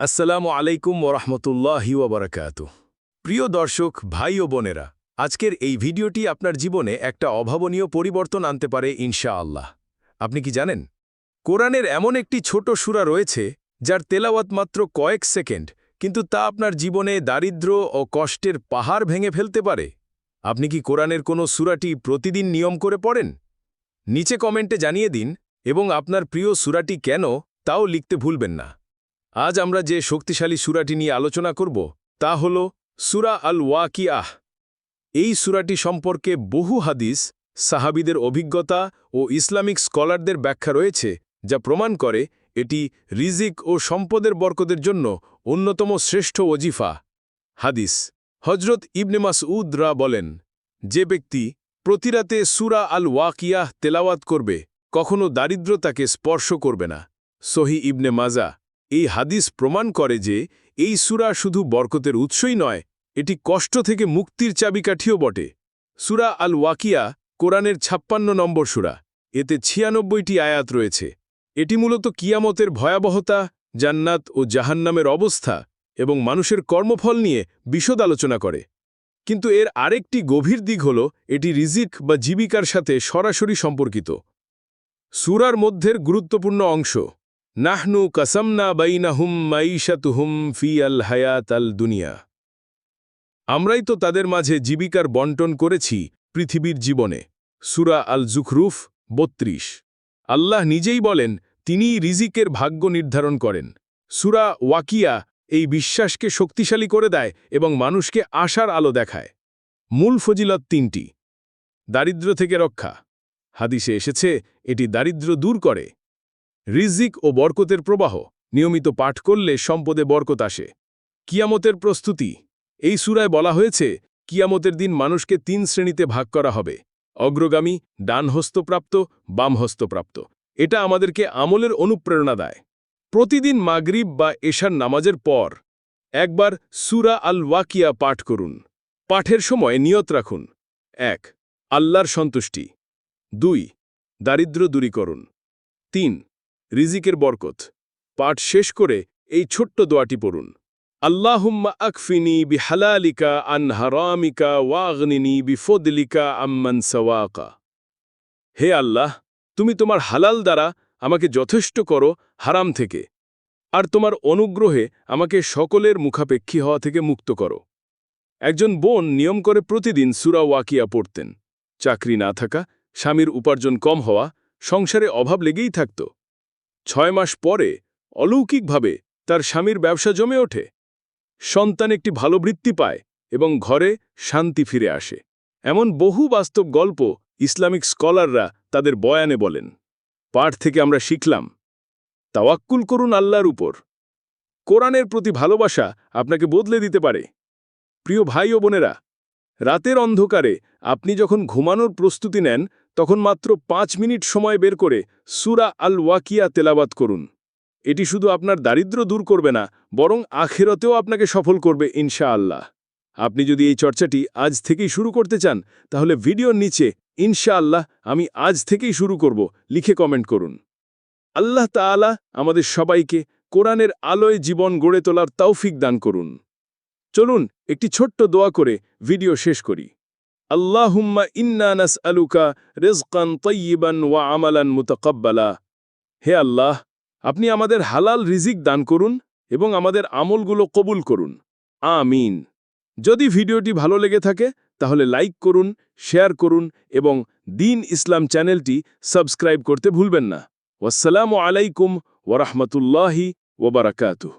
আসসালামু আলাইকুম ওরহমতুল্লাহি ওবরাকাত। প্রিয় দর্শক, ভাই ও বোনেরা, আজকের এই ভিডিওটি আপনার জীবনে একটা অভাবনীয় পরিবর্তন আনতে পারে ইনশা আল্লাহ আপনি কি জানেন? কোরআনের এমন একটি ছোট সুরা রয়েছে, যার তেলাওয়াত মাত্র কয়েক সেকেন্ড, কিন্তু তা আপনার জীবনে দারিদ্র্য ও কষ্টের পাহাড় ভেঙে ফেলতে পারে। আপনি কি কোরআনের কোনো সুরাটি প্রতিদিন নিয়ম করে পড়েন? নিচে কমেন্টে জানিয়ে দিন, এবং আপনার প্রিয় সুরাটি কেন, তাও লিখতে ভুলবেন না। আজ আমরা যে শক্তিশালী সুরাটি নিয়ে আলোচনা করব, তা হল সুরা আল ওয়াকিয়াহ এই সুরাটি সম্পর্কে বহু হাদিস, সাহাবিদের অভিজ্ঞতা ও ইসলামিক স্কলারদের ব্যাখ্যা রয়েছে, যা প্রমাণ করে এটি রিজিক ও সম্পদের বরকতের জন্য অন্যতম শ্রেষ্ঠ ওজিফা। হাদিস হজরত ইবনে মাসউদরা বলেন, যে ব্যক্তি প্রতিরাতে সুরা আল ওয়াকিয়াহ তেলাওয়াত করবে, কখনো দারিদ্র তাকে স্পর্শ করবে না। সহি ইবনে মাজা এই হাদিস প্রমাণ করে যে এই সুরা শুধু বরকতের উৎসই নয়, এটি কষ্ট থেকে মুক্তির চাবিকাঠিও বটে। সুরা আল ওয়াকিয়া কোরআনের ছাপ্পান্ন নম্বর সুরা, এতে ছিয়ানব্বইটি আয়াত রয়েছে। এটি মূলত কিয়ামতের ভয়াবহতা, জান্নাত ও জাহান্নামের অবস্থা এবং মানুষের কর্মফল নিয়ে বিশদ আলোচনা করে। কিন্তু এর আরেকটি গভীর দিক হল, এটি রিজিক বা জীবিকার সাথে সরাসরি সম্পর্কিত। সুরার মধ্যের গুরুত্বপূর্ণ অংশ নাহনু কাসামনা বাইনাহুম মাইশাতুহুম ফি আল হায়াত আল দুনিয়া। আমরাই তো তাদের মাঝে জীবিকার বন্টন করেছি পৃথিবীর জীবনে। সুরা আল জুখরুফ বত্রিশ। আল্লাহ নিজেই বলেন, তিনিই রিজিকের ভাগ্য নির্ধারণ করেন। সুরা ওয়াকিয়া এই বিশ্বাসকে শক্তিশালী করে দেয় এবং মানুষকে আশার আলো দেখায়। মূল ফজিলত তিনটি। দারিদ্র থেকে রক্ষা। হাদিসে এসেছে, এটি দারিদ্র দূর করে। রিজিক ও বরকতের প্রবাহ নিয়মিত পাঠ করলে সম্পদে বরকত আসে। কিয়ামতের প্রস্তুতি। এই সুরায় বলা হয়েছে, কিয়ামতের দিন মানুষকে তিন শ্রেণীতে ভাগ করা হবে। অগ্রগামী ডান হস্তপ্রাপ্ত বাম হস্তপ্রাপ্ত এটা আমাদেরকে আমলের অনুপ্রেরণা দেয়। প্রতিদিন মাগরিব বা এশার নামাজের পর একবার সুরা আল ওয়াকিয়া পাঠ করুন। পাঠের সময় নিয়ত রাখুন। এক, আল্লাহর সন্তুষ্টি। দুই দারিদ্র দূরীকরণ। তিন রিজিকের বরকত। পাঠ শেষ করে এই ছোট্ট দোয়াটি পড়ুন। আল্লাহুম্মা আকফিনি বিহালালিকা আন হারামিকা ওয়াগনিনি বিফদলিকা আম্মান সওয়াকা। হে আল্লাহ, তুমি তোমার হালাল দ্বারা আমাকে যথেষ্ট করো হারাম থেকে, আর তোমার অনুগ্রহে আমাকে সকলের মুখাপেক্ষী হওয়া থেকে মুক্ত করো। একজন বোন নিয়ম করে প্রতিদিন সুরা ওয়াকিয়া পড়তেন। চাকরি না থাকা, স্বামীর উপার্জন কম হওয়া, সংসারে অভাব লেগেই থাকত। ছয় মাস পরে অলৌকিকভাবে তার স্বামীর ব্যবসা জমে ওঠে। সন্তান একটি ভালো বৃত্তি পায় এবং ঘরে শান্তি ফিরে আসে। এমন বহু বাস্তব গল্প ইসলামিক স্কলাররা তাদের বয়ানে বলেন। পাঠ থেকে আমরা শিখলাম, তাওয়াক্কুল করুন আল্লাহর উপর। কোরআনের প্রতি ভালোবাসা আপনাকে বদলে দিতে পারে। প্রিয় ভাই ও বোনেরা, রাতের অন্ধকারে আপনি যখন ঘুমানোর প্রস্তুতি নেন তখন মাত্র পাঁচ মিনিট সময় বের করে সুরা আল ওয়াকিয়া তেলাবাত করুন। এটি শুধু আপনার দারিদ্র দূর করবে না, বরং আখেরতেও আপনাকে সফল করবে ইনশা আল্লাহ আপনি যদি এই চর্চাটি আজ থেকেই শুরু করতে চান, তাহলে ভিডিওর নিচে ইনশা আল্লাহ আমি আজ থেকেই শুরু করব, লিখে কমেন্ট করুন। আল্লাহ তাআলা আমাদের সবাইকে কোরআনের আলোয় জীবন গড়ে তোলার তৌফিক দান করুন। চলুন একটি ছোট্ট দোয়া করে ভিডিও শেষ করি। আল্লাহুম্মা ইন্না নাস আলুকা রেজকান তৈবান ওয়া আমালান মুতাকাব্বালা। হে আল্লাহ, আপনি আমাদের হালাল রিজিক দান করুন এবং আমাদের আমলগুলো কবুল করুন। আমিন। যদি ভিডিওটি ভালো লেগে থাকে, তাহলে লাইক করুন, শেয়ার করুন এবং দিন ইসলাম চ্যানেলটি সাবস্ক্রাইব করতে ভুলবেন না। ওয়াসসালামু আলাইকুম ওরহমতুল্লাহি ওবরাকাতুহ